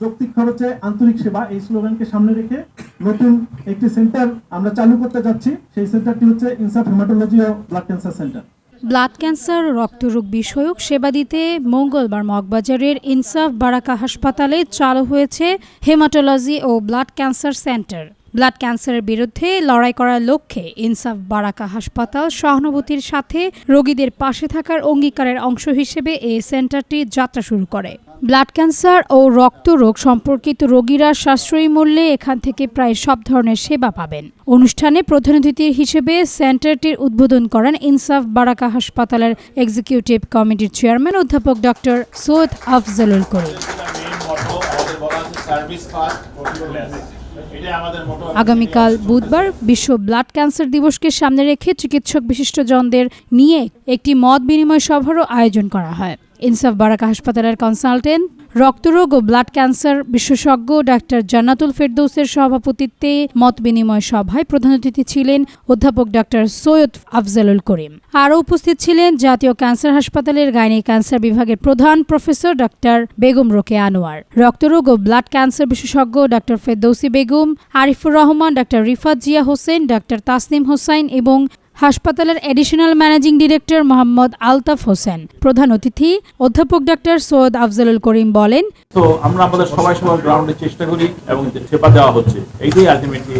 যৌক্তিক খরচে আন্তরিক সেবা এই স্লোগানকে সামনে রেখে নতুন একটি সেন্টার আমরা চালু করতে যাচ্ছি। সেই সেন্টারটি হচ্ছে ইনসাফ হেমাটোলজি ও blood cancer centre. Blood cancer, রক্তরোগ বিষয়ক সেবা দিতে মঙ্গলবার মগবাজারের ইনসাফ বারাকা হাসপাতালে চালু হয়েছে হেমাটোলজি ও ব্লাড ক্যান্সার সেন্টার। ব্লাড ক্যান্সারের বিরুদ্ধে লড়াই করার লক্ষ্যে ইনসাফ বারাকা হাসপাতাল সহানুভূতির সাথে রোগীদের পাশে থাকার অঙ্গীকারের অংশ হিসেবে এই সেন্টারটি যাত্রা শুরু করে। ব্লাড ক্যান্সার ও রক্তরোগ সম্পর্কিত রোগীরা সাশ্রয়ী মূল্যে এখান থেকে প্রায় সব ধরনের সেবা পাবেন। অনুষ্ঠানে প্রধান অতিথি হিসেবে সেন্টারটির উদ্বোধন করেন ইনসাফ বারাকা হাসপাতালের এক্সিকিউটিভ কমিটির চেয়ারম্যান অধ্যাপক ডক্টর সৈয়দ আফজালুল করিম। আগামীকাল বুধবার বিশ্ব ব্লাড ক্যান্সার দিবসকে সামনে রেখে চিকিৎসক বিশিষ্টজনদের নিয়ে একটি মত বিনিময় সভারও আয়োজন করা হয়। ইনসাফ বারাকা হাসপাতালের কনসালটেন্ট রক্তরোগ ও ব্লাড ক্যান্সার বিশেষজ্ঞ ডাক্তার জান্নাতুল ফেরদৌসের সভাপতিত্বে মত বিনিময় সভায় প্রধান অতিথি ছিলেন অধ্যাপক ডাক্তার সৈয়দ আফজালুল করিম। আরও উপস্থিত ছিলেন জাতীয় ক্যান্সার হাসপাতালের গাইনি ক্যান্সার বিভাগের প্রধান প্রফেসর ডাক্তার বেগম রোকে আনোয়ার, রক্তরোগ ও ব্লাড ক্যান্সার বিশেষজ্ঞ doctor Ferdousi Begum, Arifur Rahman, doctor Rifat Zia Hossain, doctor Tasnim Hossain এবং হাসপাতালের additional managing director Mohammad Altaf Hossain. প্রধান অতিথি, অধ্যাপক ডাক্তার সৈয়দ আফজালুল করিম বলেন, তো আমরা আমাদের সবাই সবার গ্রাউন্ডে চেষ্টা করি এবং সেবা দেওয়া হচ্ছে, এইটাই আলটিমেটলি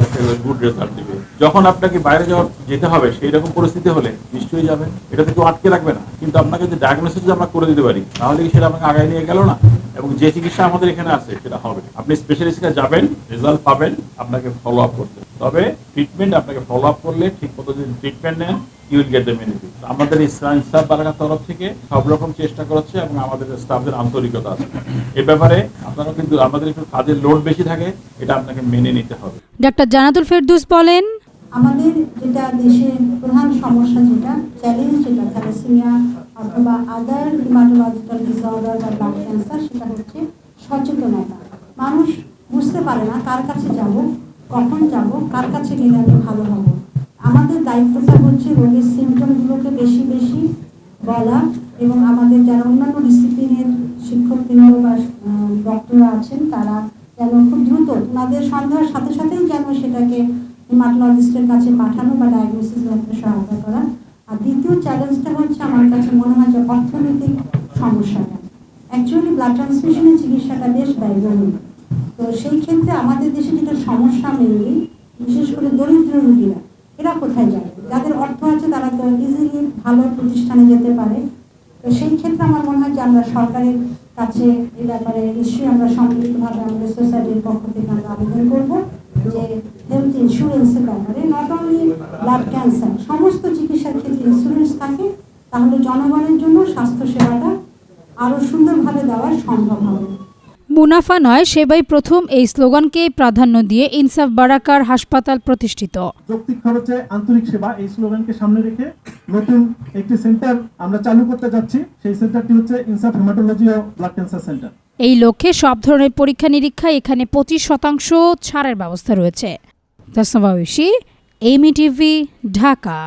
গুড রেজাল্ট দেবে। যখন আপনাকে বাইরে যাওয়ার যেতে হবে, সেই রকম পরিস্থিতি হলে নিশ্চয়ই যাবেন। এটা কেউ আটকে রাখবে না। কিন্তু আপনাকে যে ডায়াগনোসিস আমরা করে দিতে পারি, তাহলে সেটা আমাকে আগায় নিয়ে গেল না? এবং যে চিকিৎসা আমাদের এখানে আছে সেটা হবে। আপনি স্পেশালিস্টে যাবেন রেজাল্ট পাবেন আপনাকে ফলো আপ করতে। তবে ট্রিটমেন্ট আপনাকে ফলো আপ করলে ঠিক মতো যদি ট্রিটমেন্ট নেন you will get the benefit আমাদের ইসলাম ইসলাম বারাকার তরফ থেকে সব রকম চেষ্টা করছে এবং আমাদের স্টাফদের আন্তরিকতা আছে। এ ব্যাপারে আপনারা কিন্তু আমাদের একটু কাজের লোড বেশি থাকে এটা আপনাকে মেনে নিতে হবে। ডাক্তার জানাতুল ফেরদৌস বলেন আমাদের যেটা দেশের প্রধান সমস্যা যেটা চ্যালেঞ্জ যেটা থ্যালাসেমিয়া অথবা আদার হিমাটোলজিক্যাল ডিসঅর্ডার বা ব্লাড ক্যান্সার সেটা হচ্ছে সচেতনতা। মানুষ বুঝতে পারে না কার কাছে যাব, কখন যাব, কার কাছে গেলে আমি ভালো হব। আমাদের দায়িত্বটা হচ্ছে রোগের সিমটমগুলোকে বেশি বেশি বলা এবং আমাদের যারা অন্যান্য ডিসিপ্লিনের শিক্ষকবৃন্দ বা ডক্টররা আছেন, তারা যেন খুব দ্রুত ওনাদের সন্দেহের সাথে সাথেই যেন সেটাকে হিমাটোলজিস্টের কাছে পাঠানো বা ডায়াগনোসিস করতে সহায়তা করা। আর দ্বিতীয় চ্যালেঞ্জটা হচ্ছে আমার কাছে মনে হয় যে অর্থনৈতিক সমস্যাটা। অ্যাকচুয়ালি ব্লাড ট্রান্সমিশনের চিকিৎসাটা বেশ ব্যয়বহুল। তো সেই ক্ষেত্রে আমাদের দেশে যেটা সমস্যা মেনলি বিশেষ করে দরিদ্র রোগীরা, এরা কোথায় যায়? যাদের অর্থ আছে তারা তো ইজিলি ভালো প্রতিষ্ঠানে যেতে পারে। তো সেই ক্ষেত্রে আমার মনে হয় যে আমরা সরকারের কাছে এই ব্যাপারে নিশ্চয়ই আমরা সম্মিলিতভাবে আমাদের সোসাইটির পক্ষ থেকে আমরা আবেদন করব। যে হেলথ ইন্স্যুরেন্সের ব্যাপারে নট অনলি ব্লাড ক্যান্সার সমস্ত চিকিৎসার ক্ষেত্রে ইন্স্যুরেন্স থাকে তাহলে জনগণের জন্য স্বাস্থ্য সেবাটা আরও সুন্দরভাবে দেওয়া সম্ভব হবে। মুনাফা নয় সেবাই প্রথম এই স্লোগানকে প্রাধান্য দিয়ে ইনসাফ বারাকার হাসপাতাল প্রতিষ্ঠিত। যৌক্তিক খরচে আন্তরিক সেবা এই স্লোগানকে সামনে রেখে নতুন একটি সেন্টার আমরা চালু করতে যাচ্ছি। সেই সেন্টারটি হচ্ছে ইনসাফ হেমাটোলজি ও ব্লাড ক্যান্সার সেন্টার এই লক্ষ্যে সব ধরনের পরীক্ষা নিরীক্ষায় এখানে পঁচিশ শতাংশ ছাড়ের ব্যবস্থা রয়েছে। এমি টিভি, ঢাকা।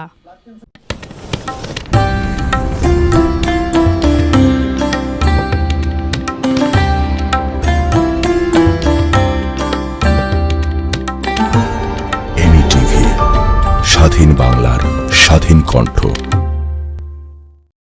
স্বাধীন বাংলার স্বাধীন কণ্ঠ।